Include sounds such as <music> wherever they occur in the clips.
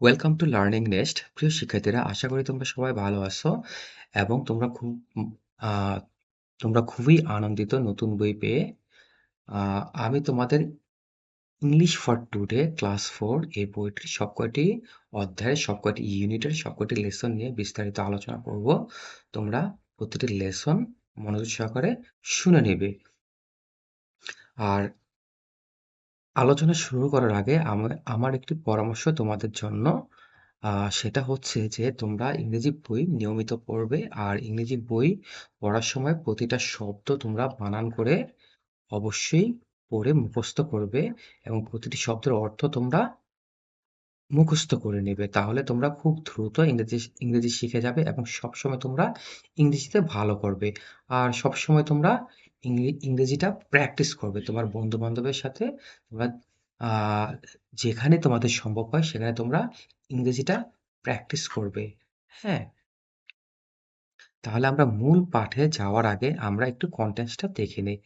Welcome to learning nest প্রিয় শিক্ষার্থীরা, আশা করি তোমরা সবাই ভালো আছো এবং তোমরা খুব তোমরা খুবই আনন্দিত নতুন বই পেয়ে। আমি তোমাদের English for today class four এই বইটির সবকটি অধ্যায়ের, সবকটি ইউনিটের, সবকটি লেসন নিয়ে বিস্তারিত আলোচনা করব। তোমরা প্রতিটি লেসন মনোযোগ সহকারে শুনে নেবে। আর আলোচনা শুরু করার আগে আমার একটি পরামর্শ তোমাদের জন্য। সেটা হচ্ছে যে তোমরা ইংরেজি বই নিয়মিত পড়বে আর ইংরেজি বই পড়ার সময় প্রতিটা শব্দ তোমরা বানান করে অবশ্যই পড়ে মুখস্থ করবে এবং প্রতিটি শব্দের অর্থ তোমরা মুখস্থ করে নেবে। তাহলে তোমরা খুব দ্রুত ইংরেজি ইংরেজি শিখে যাবে এবং সবসময় তোমরা ইংরেজিতে ভালো করবে। আর সবসময় তোমরা ইংরেজিটা প্র্যাকটিস করবে তোমার বন্ধু বান্ধবের সাথে। তোমরা আহ, যেখানে তোমাদের সম্ভব হয় সেখানে তোমরা ইংরেজিটা প্র্যাকটিস করবে। হ্যাঁ। তাহলে আমরা মূল পাঠে যাওয়ার আগে আমরা একটু কন্টেন্টসটা দেখে নিই।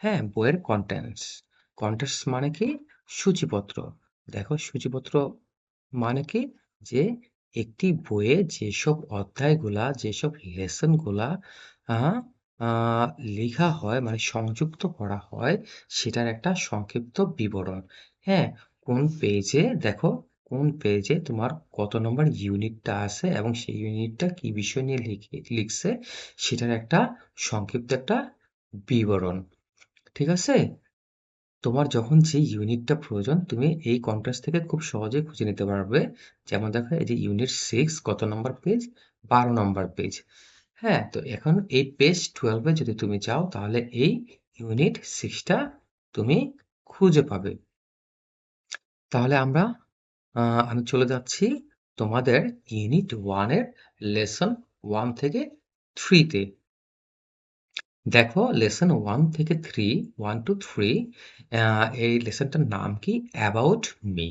হ্যাঁ বইয়ের কন্টেন্টস কন্টেন্টস মানে কি? সূচিপত্র। দেখো সূচিপত্র মানে কি? যে একটি বইয়ে যেসব অধ্যায়গুলা যেসব লেসনগুলা আহ, লেখা হয় মানে সংযুক্ত করা হয় সেটার একটা সংক্ষিপ্ত বিবরণ। হ্যাঁ কোন পেজে দেখো কোন পেজে তোমার কত নম্বর ইউনিটটা আছে এবং সেই ইউনিটটা কি বিষয় নিয়ে লিখে লিখছে সেটার একটা সংক্ষিপ্ত একটা বিবরণ। ঠিক আছে? তোমার যখন যে ইউনিটটা প্রয়োজন তুমি এই কন্টেন্টস থেকে খুব সহজেই খুঁজে নিতে পারবে। যেমন দেখো এই যে ইউনিট সিক্স কত নম্বর পেজ বারো নম্বর পেজ হ্যাঁ তো এখন এই পেজ টুয়েলভে যদি তুমি যাও তাহলে এই ইউনিট সিক্সটা তুমি খুঁজে পাবে। তাহলে আমরা আমি চলে যাচ্ছি তোমাদের ইউনিট ওয়ানের লেসন ওয়ান থেকে থ্রিতে দেখো লেসন ওয়ান থেকে থ্রি ওয়ান টু থ্রি এই লেসনটার নাম কি? অ্যাবাউট মি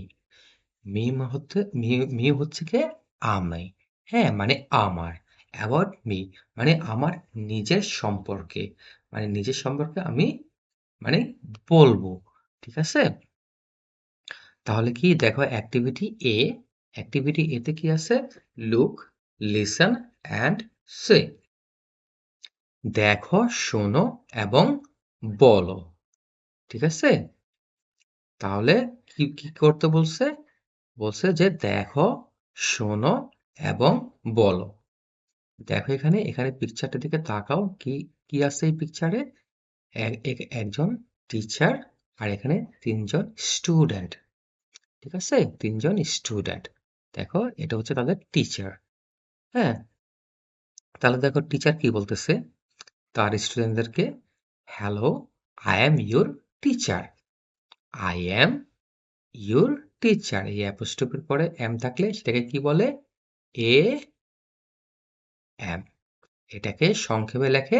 মি হচ্ছে মি মি হচ্ছে কি? আমি। হ্যাঁ মানে আমার। অ্যাবাউট মি মানে আমার নিজের সম্পর্কে মানে নিজের সম্পর্কে আমি মানে বলব, ঠিক আছে? তাহলে কি দেখো অ্যাক্টিভিটি এ অ্যাক্টিভিটি এতে কি আছে? লুক লিসন অ্যান্ড সে দেখো, শোনো এবং বলো, ঠিক আছে? তাহলে কি কি করতে বলছে? বলছে যে দেখো, শোনো এবং বলো। দেখো এখানে এখানে পিকচারটার দিকে তাকাও, কি কি আছে এই পিকচারে একজন টিচার আর এখানে তিনজন স্টুডেন্ট ঠিক আছে? তিনজন স্টুডেন্ট দেখো এটা হচ্ছে তাদের টিচার হ্যাঁ? তাহলে দেখো টিচার কি বলতেছে? তার স্টুডেন্টদেরকে hello I am your teacher I am your teacher এই অ্যাপোস্ট্রফির পরে এম থাকলে সেটাকে কি বলে? এ এম এটাকে সংক্ষেপে লেখে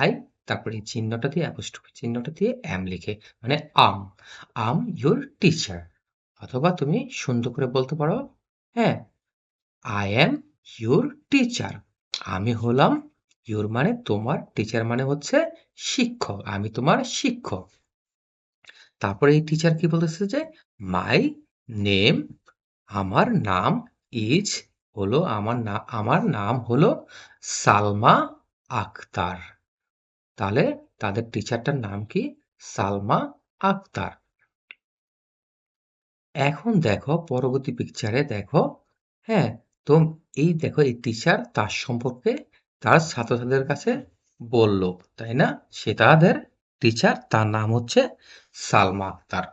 আই, তারপরে এই চিহ্নটা দিয়ে অ্যাপোস্ট্রফি চিহ্নটা দিয়ে এম লিখে মানে আম আম ইউর টিচার, অথবা তুমি সুন্দর করে বলতে পারো হ্যাঁ আই এম ইউর টিচার, আমি হলাম ইউর মানে তোমার, টিচার মানে হচ্ছে শিক্ষক, আমি তোমার শিক্ষক। তারপরে এই টিচার কি বলতেছে যে, মাই নেম, আমার নাম ইজ হলো আমার না, আমার নাম হলো সালমা আক্তার তাহলে তাদের টিচারটার নাম কি? সালমা আক্তার এখন দেখো, পরবর্তী পিকচারে দেখো হ্যাঁ তো এই দেখো, এই টিচার তার সম্পর্কে তার ছাত্রছাত্রীদের কাছে বলল, তাই না? সে তাদের টিচার তার নাম হচ্ছে সালমা আক্তার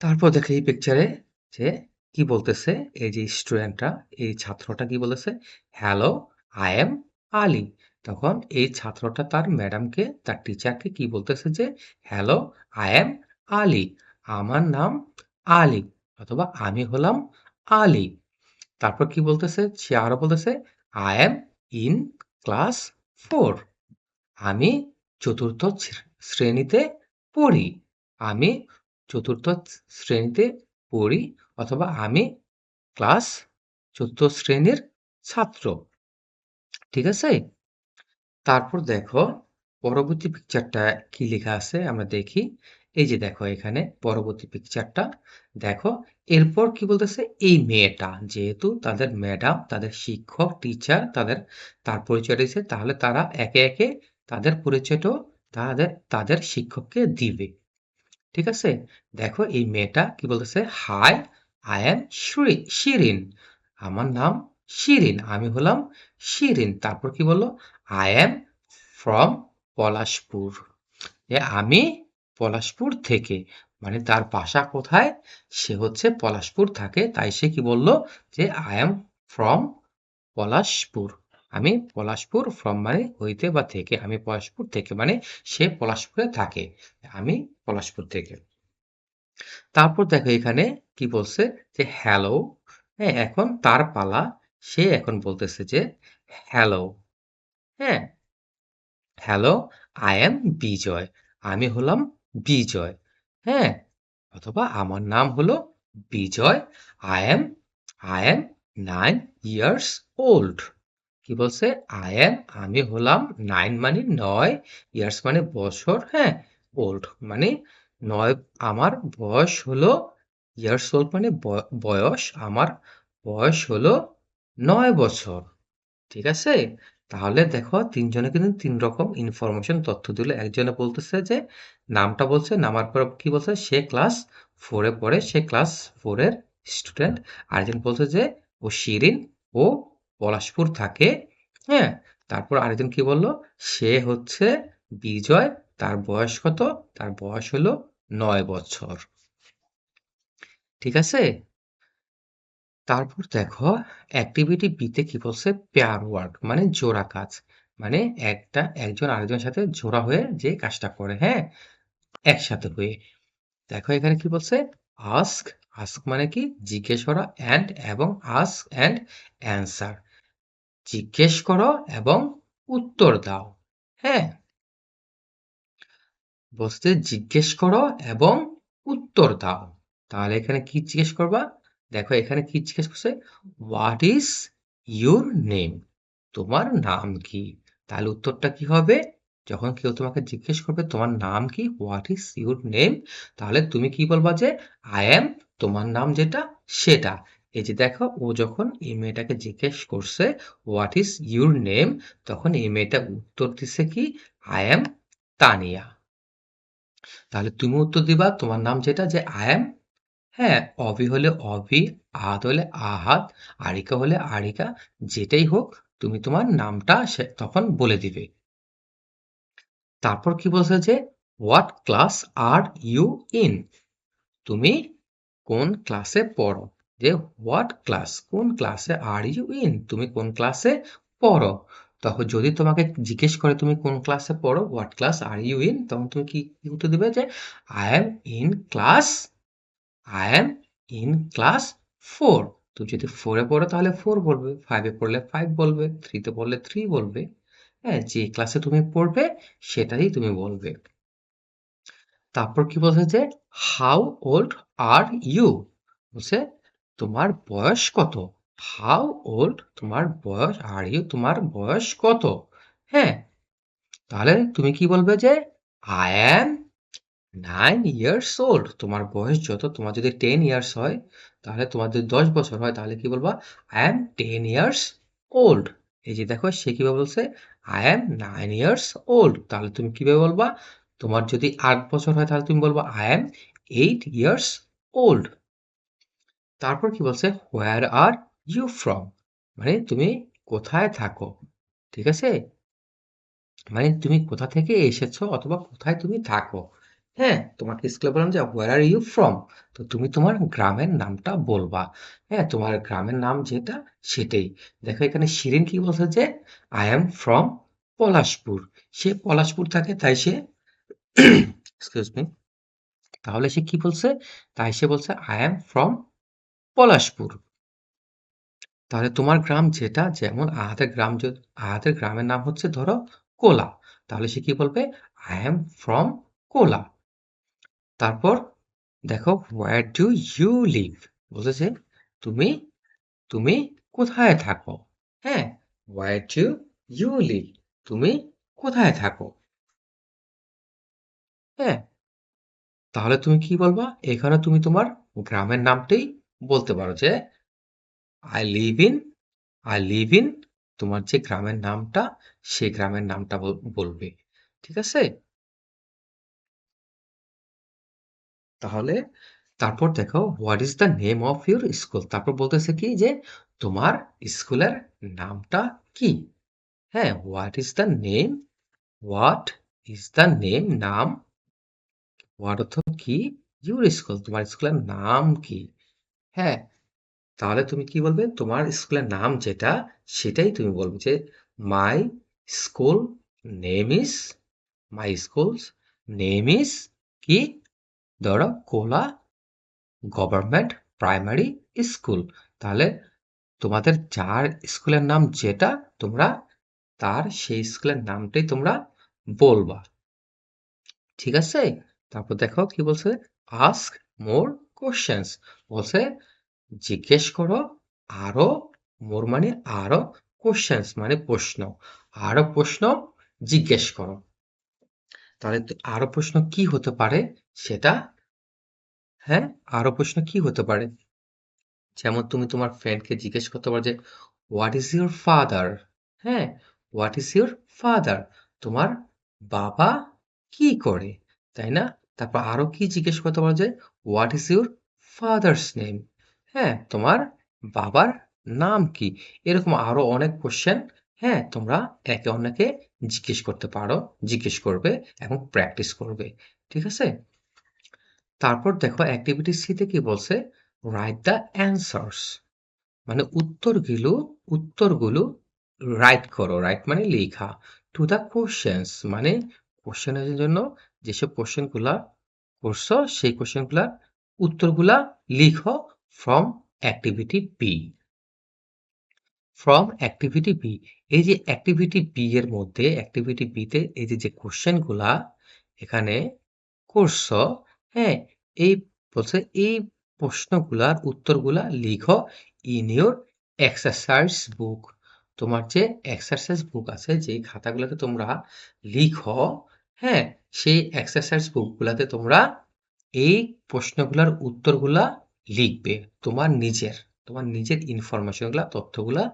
তারপর দেখো এই পিকচারে যে কি বলতেছে? এই যে স্টুডেন্টটা এই ছাত্রটা কি বলেছে? হ্যালো আই এম আলী তখন এই ছাত্রটা তার ম্যাডামকে তার টিচারকে কি বলতেছে যে হ্যালো আই এম আলী আমার নাম আলী অথবা আমি হলাম আলী তারপর কি বলতেছে? সে আরও বলতেছে I am in class four আমি চতুর্থ শ্রেণীতে পড়ি। আমি চতুর্থ শ্রেণীতে পড়ি। অথবা আমি ক্লাস চতুর্থ শ্রেণির ছাত্র। ঠিক আছে? তারপর দেখো, পরবর্তী পিকচারটা কি লেখা আছে আমরা দেখি। এই যে দেখো এখানে পরবর্তী পিকচারটা দেখো, এরপর কি বলতেছে? এই মেয়েটা, যেহেতু তাদের ম্যাডাম তাদের শিক্ষক টিচার তাদের, তার পরিচয় দিয়েছে, তাহলে তারা একে একে তাদের পরিচয়টাও তাদের তাদের শিক্ষককে দিবে। ঠিক আছে? দেখো, এই মেয়েটা কি বলতেছে? হাই আই এম শিরিন আমার নাম শিরিন আমি হলাম শিরিন তারপর কি বলল? I am from Palashpur. আমি পলাশপুর থেকে। মানে তার বাসা কোথায়? সে হচ্ছে পলাশপুর থাকে। তাই সে কি বলল? যে আই এম ফ্রম পলাশপুর। আমি পলাশপুর ফ্রম মানে হইতে বা থেকে। আমি পলাশপুর থেকে মানে সে পলাশপুরে থাকে। আমি পলাশপুর থেকে। তারপর দেখো এখানে কি বলছে যে হ্যালো হ্যাঁ এখন তার পালা সে এখন বলতেছে যে হ্যালো হ্যাঁ হ্যালো আই এম বিজয়, আমি হলাম বিজয় হ্যাঁ অথবা আমার নাম হলো Bijoy I am I am nine years old কি বলছে? আই এম আমি হলাম নাইন মানে নয় ইয়ার্স মানে বছর হ্যাঁ ওল্ড মানে নয়, আমার বয়স হলো ইয়ার্স ওল্ড মানে বয়স, আমার বয়স হলো নয় বছর। ঠিক আছে? তাহলে দেখো, তিনজনে কিন্তু তিন রকম ইনফরমেশন তথ্য দিল। একজনে বলতেছে যে, নামটা বলছে, নামার পর কি বলছে? সে ক্লাস ফোরে পড়ে, সে ক্লাস ফোরের স্টুডেন্ট আরেকজন বলছে যে, ও শিরিন, ও পলাশপুর থাকে হ্যাঁ? তারপর আরেকজন কি বলল? সে হচ্ছে বিজয়, তার বয়স কত? তার বয়স হলো নয় বছর। ঠিক আছে? তারপর দেখো অ্যাক্টিভিটি বিতে কি বলছে? পেয়ার ওয়ার্ক মানে জোড়া কাজ। মানে একটা, একজন আরেকজনের সাথে জোড়া হয়ে যে কাজটা করে হ্যাঁ? একসাথে হয়ে। দেখো এখানে কি বলছে? আস্ক আস্ক মানে কি? জিজ্ঞেস করা অ্যান্ড এবং আস্ক অ্যান্ড অ্যান্সার জিজ্ঞেস করো এবং উত্তর দাও হ্যাঁ? বলতে জিজ্ঞেস করো এবং উত্তর দাও। তাহলে এখানে কি জিজ্ঞেস করবা? দেখো, এখানে কি জিজ্ঞেস করছে? হোয়াট ইজ ইউর নেম তোমার নাম কি? তাহলে উত্তরটা কি হবে? যখন কেউ তোমাকে জিজ্ঞেস করবে, তোমার নাম কি? হোয়াট ইজ ইউর নেম তাহলে তুমি কি বলবা যে আই এম তোমার নাম যেটা, সেটা। এই যে দেখো, ও যখন এই মেয়েটাকে জিজ্ঞেস করছে হোয়াট ইজ ইউর নেম তখন এই মেয়েটা উত্তর দিছে কি আই এম তানিয়া তাহলে তুমি উত্তর দিবা তোমার নাম যেটা যে আই এম হ্যাঁ অভি হলে অভি, আহাত হলে আহাত, আরিকা হলে আরিকা, যেটাই হোক তুমি তোমার নামটা তখন বলে দিবে। তারপর কি বলছে যে what class are you in তুমি কোন ক্লাসে পড়ো? যে হোয়াট ক্লাস কোন ক্লাসে আর ইউ ইন তুমি কোন ক্লাসে পড়ো? তখন যদি তোমাকে জিজ্ঞেস করে তুমি কোন ক্লাসে পড়ো what class are you in তখন তুমি কি উত্তর দিবে যে I am in class I am in class four তুমি যদি ফোরে পড়ো তাহলে ফোর বলবে ফাইভে পড়লে ফাইভ বলবে থ্রিতে পড়লে থ্রি বলবে। হ্যাঁ যে ক্লাসে তুমি পড়বে সেটাই তুমি বলবে। তারপর কি বলছে যে হাউ ওল্ড আর ইউ বলছে, তোমার বয়স কত? হাউ ওল্ড তোমার বয়স? আর ইউ তোমার বয়স কত? হ্যাঁ। তাহলে তুমি কি বলবে যে I am nine years old তোমার বয়স যত, তোমার যদি টেন ইয়ার্স হয়, তাহলে তোমার যদি দশ বছর হয়। তাহলে কি বলবা? I am ten years old এই যে দেখো, সে কীভাবে বলছে? I am nine years old তাহলে তুমি কীভাবে বলবা? তোমার যদি আট বছর হয়, তাহলে তুমি বলবা I am eight years old তারপর কি বলছে? হোয়ার আর ইউ ফ্রম মানে তুমি কোথায় থাকো? ঠিক আছে? মানে তুমি কোথা থেকে এসেছ অথবা কোথায় তুমি থাকো? হ্যাঁ তোমাকে স্কুলে বললাম যে হোয়ার আর ইউ ফ্রম তো তুমি তোমার গ্রামের নামটা বলবা। হ্যাঁ তোমার গ্রামের নাম যেটা, সেটাই। দেখো, এখানে শিরিন কি বলছে যে আই এম ফ্রম পলাশপুর। সে পলাশপুর থাকে, তাই সে <coughs> এক্সকিউজ মি তাহলে সে কি বলছে? তাই সে বলছে আই এম ফ্রম পলাশপুর। তাহলে তোমার গ্রাম যেটা, যেমন আহাদের গ্রাম আহাদের গ্রামের নাম হচ্ছে ধরো কোলা। তাহলে সে কি বলবে? I am from Kola. তারপর দেখো হোয়ার ডু ইউ লিভ বলতেছে তুমি তুমি কোথায় থাকো? হ্যাঁ হোয়ার ডু ইউ লিভ তুমি কোথায় থাকো? হ্যাঁ তাহলে তুমি কি বলবা? এখানে তুমি তোমার গ্রামের নামটাই বলতে পারো যে I live in I live in তোমার যে গ্রামের নামটা সেই গ্রামের নামটা বলবে। ঠিক আছে? তাহলে তারপর দেখো what is the name of your school তারপর বলতেছে কি যে, তোমার স্কুলের নামটা কি? হ্যাঁ what is the name what is the name নাম হোয়াট অর্থ কি? ইউর স্কুল তোমার স্কুলের নাম কি? হ্যাঁ তাহলে তুমি কি বলবে? তোমার স্কুলের নাম যেটা, সেটাই তুমি বলবে যে my school name is my school's name is কি? ধরো, কোলা গভর্নমেন্ট প্রাইমারি স্কুল তাহলে তোমাদের যার স্কুলের নাম যেটা, তোমরা তার সেই স্কুলের নামটাই তোমরা বলবা। ঠিক আছে? তারপর দেখো কি বলছে? আস্ক মোর কোশ্চেন্স বলছে জিজ্ঞেস করো, আরও মোর মানে আরও কোশ্চেন্স মানে প্রশ্ন। আরও প্রশ্ন, জিজ্ঞেস করো। তাহলে আরও প্রশ্ন কি হতে পারে? সেটা হ্যাঁ আরও প্রশ্ন কি হতে পারে? যেমন তুমি তোমার ফ্রেন্ডকে জিজ্ঞেস করতে পারো যে হোয়াট ইজ ইউর ফাদার হ্যাঁ হোয়াট ইজ ইউর ফাদার তোমার বাবা কি করে? তাই না? তারপর আরও কি জিজ্ঞেস করতে পারো যে what is your father's name হ্যাঁ তোমার বাবার নাম কি? এরকম আরও অনেক কোশ্চেন হ্যাঁ তোমরা একে অন্যকে জিজ্ঞেস করতে পারো, জিজ্ঞেস করবে এবং প্র্যাকটিস করবে, ঠিক আছে? তারপর দেখো অ্যাক্টিভিটি সিতে কি বলছে? রাইট দ্য অ্যান্সার্স মানে উত্তরগুলো উত্তরগুলো রাইট করো রাইট মানে লেখা টু দ্য কোশ্চেন্স মানে কোশ্চেনের জন্য যেসব কোশ্চেনগুলা করছ, সেই কোশ্চেনগুলা উত্তরগুলা লিখো from activity B from activity B এই যে অ্যাক্টিভিটি বি এর মধ্যে অ্যাক্টিভিটি বিতে এই যে যে কোশ্চেনগুলা এখানে করছ হ্যাঁ এই বলছে এই প্রশ্নগুলার উত্তরগুলা লিখো ইন ইউর এক্সারসাইজ বুক তোমার যে এক্সারসাইজ বুক আছে, যে খাতাগুলোতে তোমরা লিখো হ্যাঁ সেই এক্সারসাইজ বুকগুলাতে তোমরা এই প্রশ্নগুলার উত্তরগুলা লিখবে তোমার নিজের তোমার নিজের ইনফরমেশনগুলা তথ্যগুলা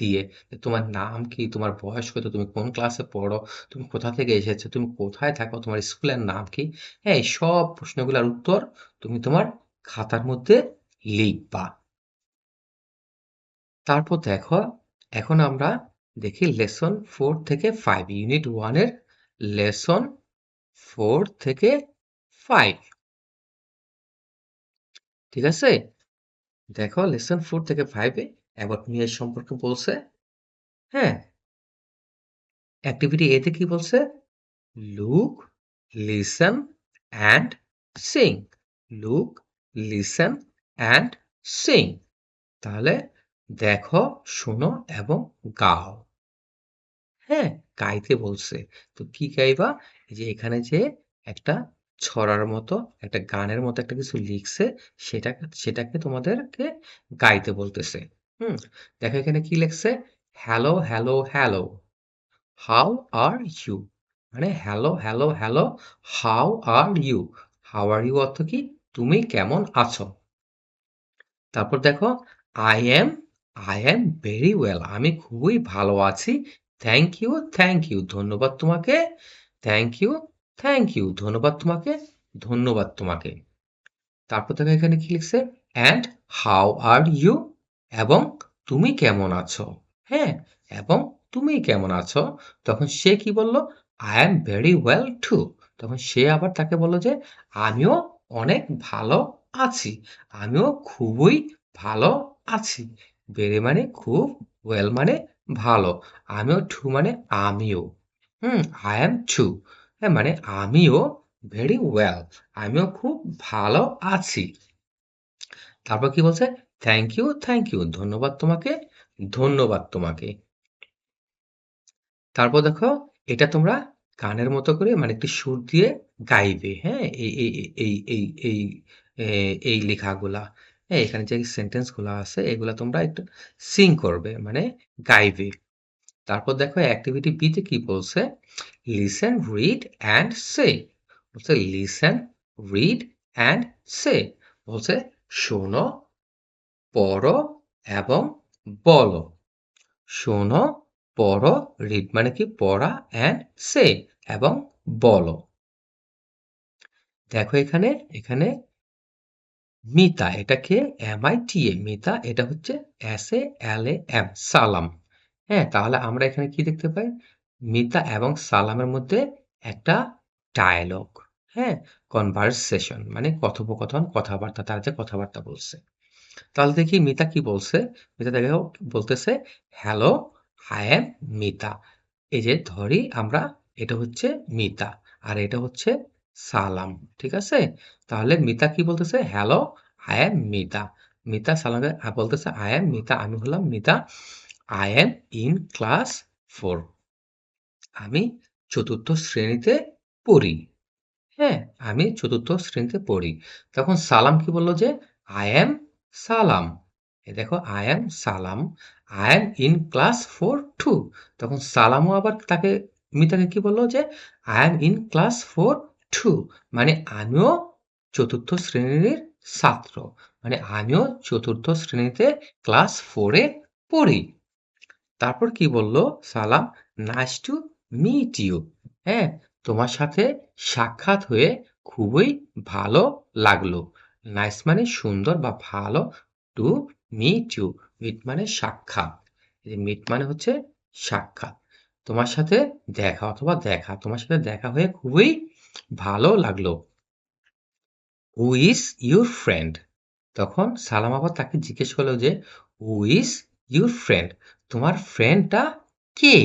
দিয়ে তোমার নাম কি, তোমার বয়স কত, তুমি কোন ক্লাসে পড়ো, তুমি কোথা থেকে এসেছ, তুমি কোথায় থাকো, তোমার স্কুলের নাম কি হ্যাঁ এই সব প্রশ্নগুলোর উত্তর তুমি তোমার খাতার মধ্যে লিখবা। তারপর দেখো, এখন আমরা দেখি লেসন ফোর থেকে ফাইভ ইউনিট ওয়ানের লেসন ফোর থেকে ফাইভ ঠিক আছে? দেখো লেসন ফোর থেকে ফাইভে অ্যাবাউট মি এর সম্পর্কে বলছে। হ্যাঁ? অ্যাক্টিভিটি এতে কি বলছে? Look listen and sing look listen and sing তাহলে দেখো, শোনো এবং গাও। হ্যাঁ গাইতে বলছে। তো কি গাইবা? এই যে এখানে যে একটা ছড়ার মতো, একটা গানের মতো একটা কিছু লিখছে, সেটাকে সেটাকে তোমাদেরকে গাইতে বলতেছে। হুম, দেখো এখানে কি লিখছে? Hello hello hello how are you মানে hello hello hello how are you how are you অর্থ কি? তুমি কেমন আছো? তারপর দেখো I am I am very well আমি খুবই ভালো আছি। থ্যাংক ইউ থ্যাংক ইউ ধন্যবাদ তোমাকে। থ্যাংক ইউ থ্যাংক ইউ ধন্যবাদ তোমাকে ধন্যবাদ তোমাকে। তারপর দেখো এখানে কি লিখছে? অ্যান্ড হাউ আর ইউ এবং তুমি কেমন আছো? হ্যাঁ এবং তুমি কেমন আছো? তখন সে কি বলল? I am very well too তখন সে আবার তাকে বলল যে, আমিও অনেক ভালো আছি। আমিও খুবই ভালো আছি। ভেরি মানে খুব ওয়েল মানে ভালো। আমিও টু মানে আমিও। হুম আই এম টু হ্যাঁ মানে আমিও ভেরি ওয়েল আমিও খুব ভালো আছি। তারপর কি বলছে? থ্যাংক ইউ থ্যাংক ইউ ধন্যবাদ তোমাকে ধন্যবাদ তোমাকে। তারপর দেখো, এটা তোমরা গানের মতো করে মানে একটি সুর দিয়ে গাইবে হ্যাঁ এই এই এই এই এই লেখাগুলা হ্যাঁ এখানে যে সেন্টেন্সগুলা আছে, এগুলা তোমরা একটু সিং করবে মানে গাইবে। তারপর দেখো অ্যাক্টিভিটি বি তে কি বলছে? লিসেন রিড অ্যান্ড সে বলছে লিসেন রিড অ্যান্ড সে বলছে, শোনো, পড়ো এবং বলো। শোনো, পড়ো রিড মানে কি? পড়া অ্যান্ড সে এবং বলো। দেখো এখানে এখানে মিতা এটাকে M I T A Mita, এটা হচ্ছে S A L A M সালাম। হ্যাঁ তাহলে আমরা এখানে কি দেখতে পাই? মিতা এবং সালামের মধ্যে একটা ডায়ালগ হ্যাঁ কনভারসেশন মানে কথোপকথন, কথাবার্তা, তারা যে কথাবার্তা বলছে। তাহলে দেখি মিতা কি বলছে? মিতা দেখে, বলতেছে হ্যালো আই এম মিতা। এই যে ধরি আমরা, এটা হচ্ছে মিতা আর এটা হচ্ছে সালাম, ঠিক আছে? তাহলে মিতা কি বলতেছে? Hello I am Mita. Mita সালামকে বলতেছে আই এম মিতা, আমি হলাম Mita. I am in class four আমি চতুর্থ শ্রেণীতে পড়ি। হ্যাঁ আমি চতুর্থ শ্রেণীতে পড়ি। তখন সালাম কি বলল যে আই এম সালাম। এ দেখো I am Salam. I am in class four too তখন সালামও আবার তাকে, মিতাকে কি বলল যে I am in class four too মানে আমিও চতুর্থ শ্রেণির ছাত্র। মানে আমিও চতুর্থ শ্রেণীতে ক্লাস ফোরে পড়ি। তারপর কি বলল? সালাম নাইস টু মিট ইউ হ্যাঁ তোমার সাথে সাক্ষাৎ হয়ে খুবই ভালো লাগল। নাইস মানে সুন্দর বা ভালো টু মিট ইউ মিট মানে সাক্ষাৎ। মিট মানে হচ্ছে সাক্ষাৎ। তোমার সাথে দেখা অথবা দেখা, তোমার সাথে দেখা হয়ে খুবই ভালো লাগল। হু ইজ ইউর ফ্রেন্ড তখন সালাম আবার তাকে জিজ্ঞেস করল যে হু ইজ ইউর ফ্রেন্ড তোমার ফ্রেন্ডটা কে?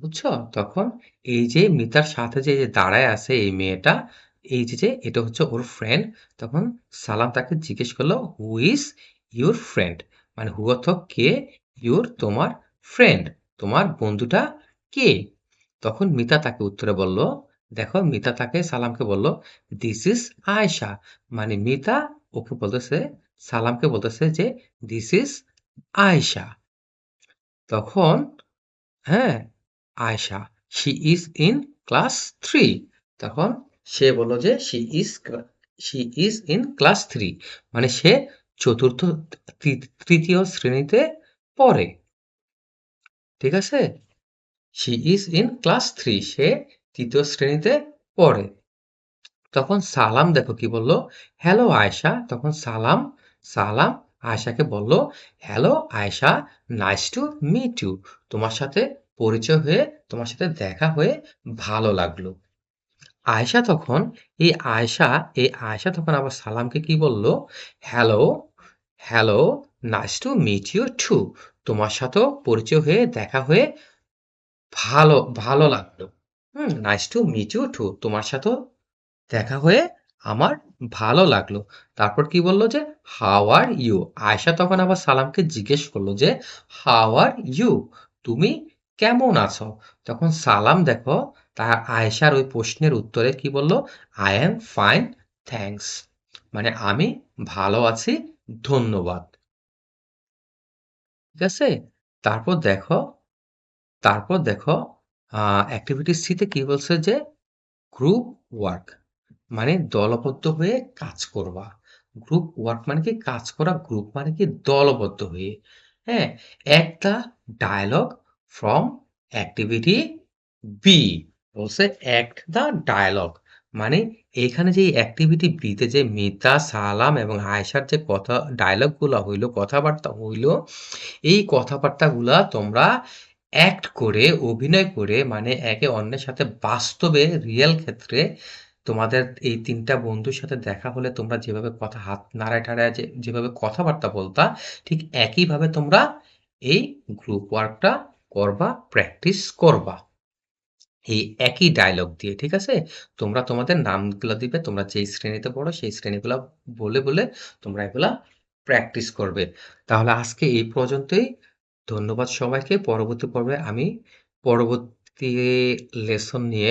বুঝছ? তখন এই যে মিতার সাথে যে দাঁড়ায় আছে এই মেয়েটা, এই যে যে এটা হচ্ছে ওর ফ্রেন্ড তখন সালাম তাকে জিজ্ঞেস করল হু ইজ ইউর ফ্রেন্ড মানে হু অর্থ কে ইউর তোমার ফ্রেন্ড তোমার বন্ধুটা কে? তখন মিতা তাকে উত্তরে বলল, দেখো, মিতা তাকে সালামকে বলল দিস ইজ আয়েশা মানে মিতা ওকে বলতেছে, সালামকে বলতেছে যে দিস ইজ আয়েশা তখন হ্যাঁ Ayesha she is in class three তখন সে বলল যে she is she is in class three মানে সে চতুর্থ তৃতীয় শ্রেণীতে পড়ে। ঠিক আছে? She is in class three সে তৃতীয় শ্রেণীতে পড়ে। তখন সালাম দেখো কি বলল? হ্যালো আয়েশা। তখন সালাম সালাম আয়েশাকে বলল hello Ayesha nice to meet you তোমার সাথে পরিচয় হয়ে, তোমার সাথে দেখা হয়ে ভালো লাগল। আয়েশা তখন, এই আয়েশা এই আয়েশা তখন আবার সালামকে কি বলল hello hello nice to meet you too তোমার সাথেও পরিচয় হয়ে, দেখা হয়ে ভালো ভালো লাগল। হুম nice to meet you too তোমার সাথেও দেখা হয়ে আমার ভালো লাগল। তারপর কি বলল যে হাউ আর ইউ আয়েশা তখন আবার সালামকে জিজ্ঞেস করল যে হাউ আর ইউ তুমি কেমন আছো? তখন সালাম দেখো, তার আয়েশার ওই প্রশ্নের উত্তরে কি বলল আই এম ফাইন থ্যাঙ্কস মানে আমি ভালো আছি, ধন্যবাদ। ঠিক আছে? তারপর দেখো তারপর দেখো অ্যাক্টিভিটি সিতে কি বলছে যে গ্রুপ ওয়ার্ক মানে দলবদ্ধ হয়ে কাজ করবা। গ্রুপ ওয়ার্ক মানে কি? কাজ করা গ্রুপ মানে কি? দলবদ্ধ হয়ে। হ্যাঁ? একটা ডায়ালগ ফ্রম অ্যাক্টিভিটি বি বলছে অ্যাক্ট দ্য ডায়ালগ মানে এখানে যে অ্যাক্টিভিটি বিতে যে মিতা, সালাম এবং আয়েশার যে কথা ডায়ালগগুলা হইল, কথাবার্তা হইল, এই কথাবার্তাগুলা তোমরা অ্যাক্ট করে, অভিনয় করে মানে একে অন্যের সাথে বাস্তবে রিয়েল ক্ষেত্রে তোমাদের এই তিনটা বন্ধুর সাথে দেখা হলে তোমরা যেভাবে কথা, হাত নাড়ায় টাড়ায় যে, যেভাবে কথাবার্তা বলতা, ঠিক একইভাবে তোমরা এই গ্রুপ ওয়ার্কটা করবা প্র্যাকটিস করবা। এই একই ডায়লগ দিয়ে, ঠিক আছে? তোমরা তোমাদের নামগুলো দিবে, তোমরা যেই শ্রেণীতে পড়ো, সেই শ্রেণীগুলো বলে বলে তোমরা এগুলা প্র্যাকটিস করবে। তাহলে আজকে এই পর্যন্তই। ধন্যবাদ সবাইকে। পরবর্তী পর্বে আমি পরবর্তী লেসন নিয়ে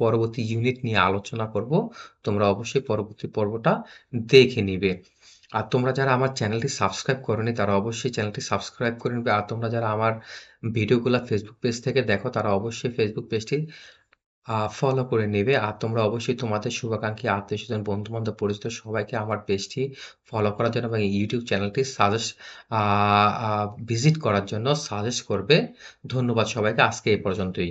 পরবর্তী ইউনিট নিয়ে আলোচনা করব। তোমরা অবশ্যই পরবর্তী পর্বটা দেখে নিবে। আর তোমরা যারা আমার চ্যানেলটি সাবস্ক্রাইব করোনি, তারা অবশ্যই চ্যানেলটি সাবস্ক্রাইব করে নিবে। আর তোমরা যারা আমার ভিডিওগুলো ফেসবুক পেজ থেকে দেখো, তারা অবশ্যই ফেসবুক পেজটি ফলো করে নেবে। আর তোমরা অবশ্যই তোমাদের শুভাকাঙ্ক্ষী আত্মীয়স্বজন, বন্ধু-বান্ধব, পরিচিত সবাইকে আমার পেজটি ফলো করার জন্য এবং ইউটিউব চ্যানেলটি সাজেস্ট ভিজিট করার জন্য সাজেস্ট করবে। ধন্যবাদ সবাইকে। আজকে এই পর্যন্তই।